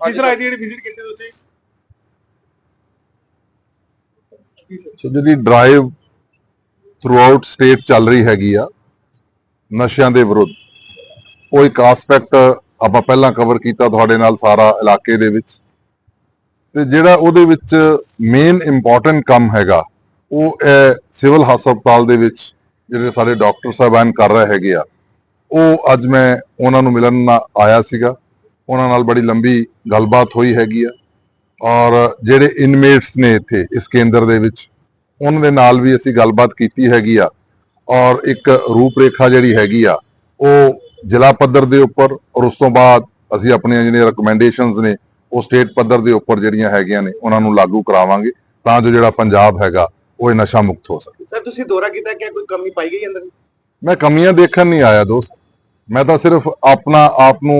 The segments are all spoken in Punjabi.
ਕਿਸ ਤਰ੍ਹਾਂ ਦੀ ਜਿਹੜੀ ਵਿਜ਼ਿਟ ਕੀਤੀ ਤੁਸੀਂ? ਸੋ ਜਿਹੜੀ ਡਰਾਈਵ ਥਰੂ ਆਊਟ ਸਟੇਟ ਚੱਲ ਰਹੀ ਹੈਗੀ ਆ ਨਸ਼ਿਆਂ ਦੇ ਵਿਰੁੱਧ। ਉਹ ਇੱਕ ਐਸਪੈਕਟ ਆਪਾਂ ਪਹਿਲਾਂ ਕਵਰ ਕੀਤਾ ਤੁਹਾਡੇ ਨਾਲ ਸਾਰਾ ਇਲਾਕੇ ਦੇ ਵਿੱਚ। ਤੇ ਜਿਹੜਾ ਉਹਦੇ ਵਿੱਚ ਮੇਨ ਇੰਪੋਰਟੈਂਟ ਕੰਮ ਹੈਗਾ ਉਹ ਹੈ ਸਿਵਲ ਹਸਪਤਾਲ ਦੇ ਵਿੱਚ ਜਿਹੜੇ ਸਾਡੇ ਡਾਕਟਰ ਸਾਹਿਬਾਨ ਕਰ ਰਹੇ ਹੈਗੇ ਆ। ਉਹ ਅੱਜ ਮੈਂ ਉਹਨਾਂ ਨੂੰ ਮਿਲਣ ਆਇਆ ਸੀਗਾ। ਉਹਨਾਂ ਨਾਲ ਬੜੀ ਲੰਬੀ ਗੱਲਬਾਤ ਹੋਈ ਹੈਗੀ ਆ। ਔਰ ਜਿਹੜੇ ਇਨਮੇਟਸ ਨੇ ਇੱਥੇ ਇਸ ਕੇਂਦਰ ਦੇ ਵਿੱਚ ਉਹਨਾਂ ਦੇ ਨਾਲ ਵੀ ਅਸੀਂ ਗੱਲਬਾਤ ਕੀਤੀ ਹੈਗੀ ਆ। ਔਰ ਇੱਕ ਰੂਪਰੇਖਾ ਜਿਹੜੀ ਹੈਗੀ ਆ ਉਹ ਜ਼ਿਲ੍ਹਾ ਪੱਧਰ ਦੇ ਉੱਪਰ ਔਰ ਉਸ ਤੋਂ ਬਾਅਦ ਅਸੀਂ ਆਪਣੀਆਂ ਜਿਹੜੀਆਂ ਰეკਮੈਂਡੇਸ਼ਨਸ ਨੇ ਉਹ ਸਟੇਟ ਪੱਧਰ ਦੇ ਉੱਪਰ ਜਿਹੜੀਆਂ ਹੈਗੀਆਂ ਨੇ ਉਹਨਾਂ ਨੂੰ ਲਾਗੂ ਕਰਾਵਾਂਗੇ ਤਾਂ ਜੋ ਜਿਹੜਾ ਪੰਜਾਬ ਹੈਗਾ ਉਹ ਨਸ਼ਾ ਮੁਕਤ ਹੋ ਸਕੇ। ਸਰ ਤੁਸੀਂ ਦੌਰਾ ਕੀਤਾ ਕਿ ਕੋਈ ਕਮੀ ਪਾਈ ਗਈ ਅੰਦਰ? ਮੈਂ ਕਮੀਆਂ ਦੇਖਣ ਨਹੀਂ ਆਇਆ ਦੋਸਤ। ਮੈਂ ਤਾਂ ਸਿਰਫ ਆਪਣਾ ਆਪ ਨੂੰ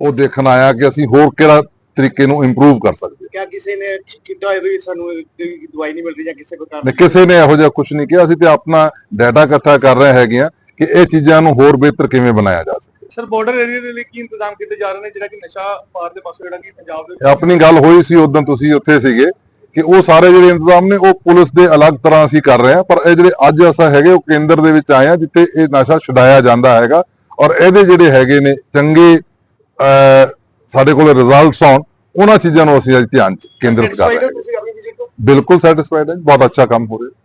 ਉਹ ਦੇਖਣ ਆਇਆ ਕਿ ਅਸੀਂ ਹੋਰ ਕਿਹੜਾ ਤਰੀਕੇ ਨੂੰ ਇੰਪਰੂਵ ਕਰ ਸਕਦੇ ਕਿਆ ਕਿਸੇ ਨੇ ਕੀਤਾ ਹੋਇਆ ਵੀ ਸਾਨੂੰ ਕੋਈ ਦਵਾਈ ਨਹੀਂ ਮਿਲ ਰਹੀ ਜਾਂ ਕਿਸੇ ਕੋ ਨੇ ਕਿਸੇ ਨੇ ਇਹੋ ਜਿਹਾ ਕੁਝ ਨਹੀਂ ਕਿਹਾ। ਅਸੀਂ ਤੇ ਆਪਣਾ ਡਾਟਾ ਇਕੱਠਾ ਕਰ ਰਹੇ ਹੈਗੇ ਆ ਕਿ ਇਹ ਚੀਜ਼ਾਂ ਨੂੰ ਹੋਰ ਬਿਹਤਰ ਕਿਵੇਂ ਬਣਾਇਆ ਜਾ ਸਕੇ। ਸਰ ਬਾਰਡਰ ਏਰੀਆ ਦੇ ਲਈ ਕੀ ਇੰਤਜ਼ਾਮ ਕੀਤੇ ਜਾ ਰਹੇ ਨੇ? ਜਿਹੜਾ ਕਿ ਨਸ਼ਾ ਪਾਰ ਦੇ ਪਾਸੇ ਜਿਹੜਾ ਕਿ ਪੰਜਾਬ ਦੇ ਆਪਣੀ ਗੱਲ ਹੋਈ ਸੀ ਉਦੋਂ ਤੁਸੀਂ ਉੱਥੇ ਸੀਗੇ ਕਿ ਉਹ ਸਾਰੇ ਜਿਹੜੇ ਇੰਤਜ਼ਾਮ ਨੇ ਉਹ ਪੁਲਿਸ ਦੇ ਅਲੱਗ ਤਰ੍ਹਾਂ ਅਸੀਂ ਕਰ ਰਹੇ ਹਾਂ। ਪਰ ਇਹ ਜਿਹੜੇ ਅੱਜ ਅਸਾਂ ਹੈਗੇ ਉਹ ਕੇਂਦਰ ਦੇ ਵਿੱਚ ਆਏ ਆ ਜਿੱਥੇ ਇਹ ਨਸ਼ਾ ਛੁਡਾਇਆ ਜਾਂਦਾ ਹੈਗਾ। ਔਰ ਇਹਦੇ ਜਿਹੜੇ ਹੈਗੇ ਨੇ ਚੰਗੇ ਸਾਡੇ ਕੋਲ ਰਿਜ਼ਲਟਸ ਆਉਣ ਉਹਨਾਂ ਚੀਜ਼ਾਂ ਨੂੰ ਅਸੀਂ ਅੱਜ ਧਿਆਨ ਚ ਕੇਂਦਰਿਤ ਕਰ ਰਹੇ ਹਾਂ। ਬਿਲਕੁਲ ਸੈਟੀਸਫਾਈਡ ਹੈ ਬਹੁਤ ਅੱਛਾ ਕੰਮ ਹੋ ਰਿਹਾ।